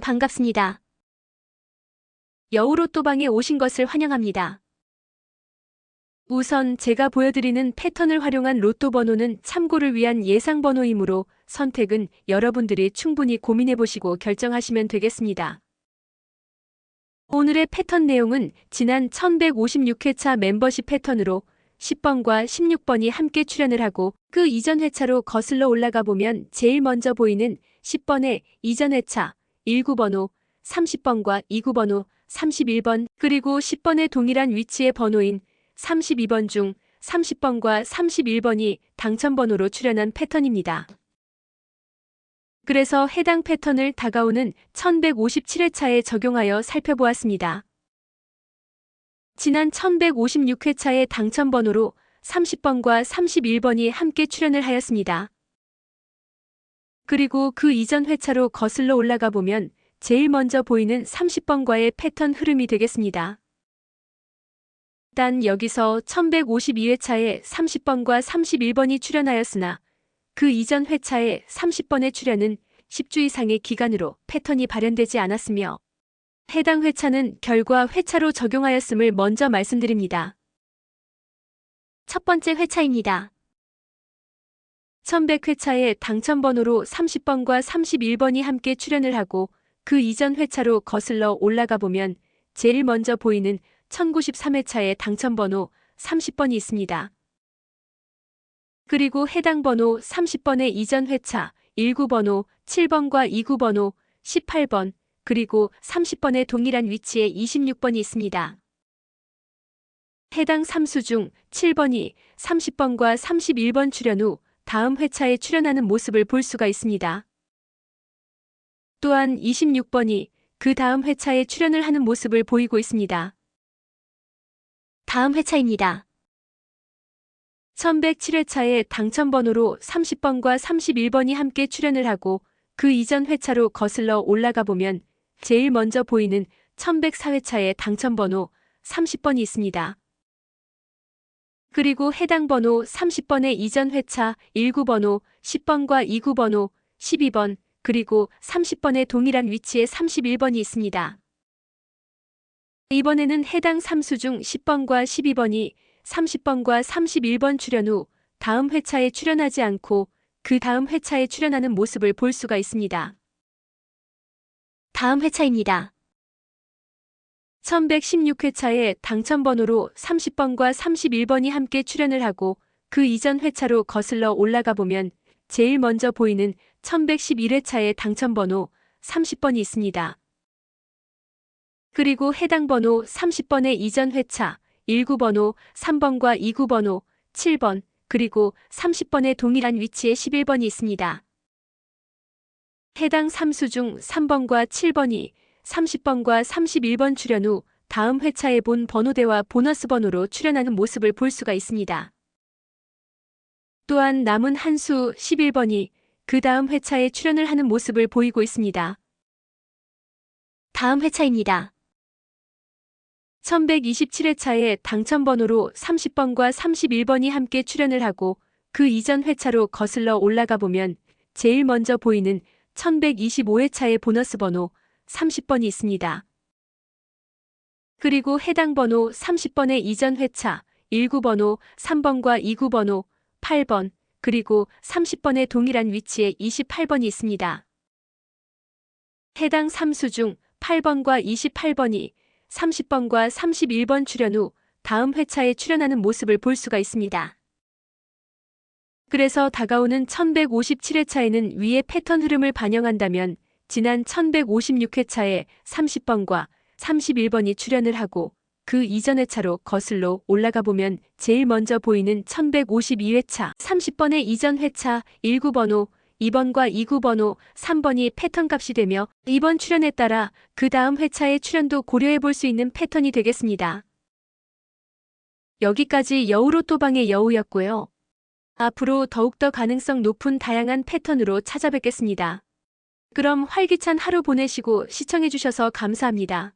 반갑습니다. 여우로또방에 오신 것을 환영합니다. 우선 제가 보여드리는 패턴을 활용한 로또 번호는 참고를 위한 예상 번호이므로 선택은 여러분들이 충분히 고민해보시고 결정하시면 되겠습니다. 오늘의 패턴 내용은 지난 1156회차 멤버십 패턴으로 10번과 16번이 함께 출연을 하고 그 이전 회차로 거슬러 올라가 보면 제일 먼저 보이는 10번의 이전 회차 19번호, 30번과 29번호, 31번, 그리고 10번의 동일한 위치의 번호인 32번 중 30번과 31번이 당첨번호로 출연한 패턴입니다. 그래서 해당 패턴을 다가오는 1157회차에 적용하여 살펴보았습니다. 지난 1156회차의 당첨번호로 30번과 31번이 함께 출연을 하였습니다. 그리고 그 이전 회차로 거슬러 올라가 보면 제일 먼저 보이는 30번과의 패턴 흐름이 되겠습니다. 일단 여기서 1152회차에 30번과 31번이 출연하였으나 그 이전 회차에 30번의 출연은 10주 이상의 기간으로 패턴이 발현되지 않았으며 해당 회차는 결과 회차로 적용하였음을 먼저 말씀드립니다. 첫 번째 회차입니다. 1100회차에 당첨번호로 30번과 31번이 함께 출연을 하고 그 이전 회차로 거슬러 올라가 보면 제일 먼저 보이는 1093회차의 당첨번호 30번이 있습니다. 그리고 해당 번호 30번의 이전 회차 19번호, 7번과 29번호, 18번, 그리고 30번의 동일한 위치에 26번이 있습니다. 해당 3수 중 7번이 30번과 31번 출연 후 다음 회차에 출연하는 모습을 볼 수가 있습니다. 또한 26번이 그 다음 회차에 출연을 하는 모습을 보이고 있습니다. 다음 회차입니다. 1107회차에 당첨번호로 30번과 31번이 함께 출연을 하고 그 이전 회차로 거슬러 올라가 보면 제일 먼저 보이는 1104회차에 당첨번호 30번이 있습니다. 그리고 해당 번호 30번의 이전 회차 19번호, 10번과 29번호, 12번, 그리고 30번의 동일한 위치에 31번이 있습니다. 이번에는 해당 3수 중 10번과 12번이 30번과 31번 출연 후 다음 회차에 출연하지 않고 그 다음 회차에 출연하는 모습을 볼 수가 있습니다. 다음 회차입니다. 1116회차에 당첨번호로 30번과 31번이 함께 출연을 하고 그 이전 회차로 거슬러 올라가 보면 제일 먼저 보이는 1111회차의 당첨번호 30번이 있습니다. 그리고 해당 번호 30번의 이전 회차 19번호, 3번과 29번호, 7번, 그리고 30번의 동일한 위치에 11번이 있습니다. 해당 3수 중 3번과 7번이 30번과 31번 출연 후 다음 회차에 본 번호대와 보너스 번호로 출연하는 모습을 볼 수가 있습니다. 또한 남은 한 수 11번이 그 다음 회차에 출연을 하는 모습을 보이고 있습니다. 다음 회차입니다. 1127회차에 당첨번호로 30번과 31번이 함께 출연을 하고 그 이전 회차로 거슬러 올라가 보면 제일 먼저 보이는 1125회차의 보너스 번호 30번이 있습니다. 그리고 해당 번호 30번의 이전 회차 19번호, 3번과 29번호, 8번, 그리고 30번의 동일한 위치에 28번이 있습니다. 해당 3수 중 8번과 28번이 30번과 31번 출연 후 다음 회차에 출연하는 모습을 볼 수가 있습니다. 그래서 다가오는 1157회차에는 위의 패턴 흐름을 반영한다면 지난 1156회차에 30번과 31번이 출연을 하고 그 이전 회차로 거슬러 올라가 보면 제일 먼저 보이는 1152회차 30번의 이전 회차 19번호 2번과 29번호 3번이 패턴 값이 되며 이번 출연에 따라 그 다음 회차의 출연도 고려해 볼 수 있는 패턴이 되겠습니다. 여기까지 여우로또방의 여우였고요. 앞으로 더욱더 가능성 높은 다양한 패턴으로 찾아뵙겠습니다. 그럼 활기찬 하루 보내시고 시청해주셔서 감사합니다.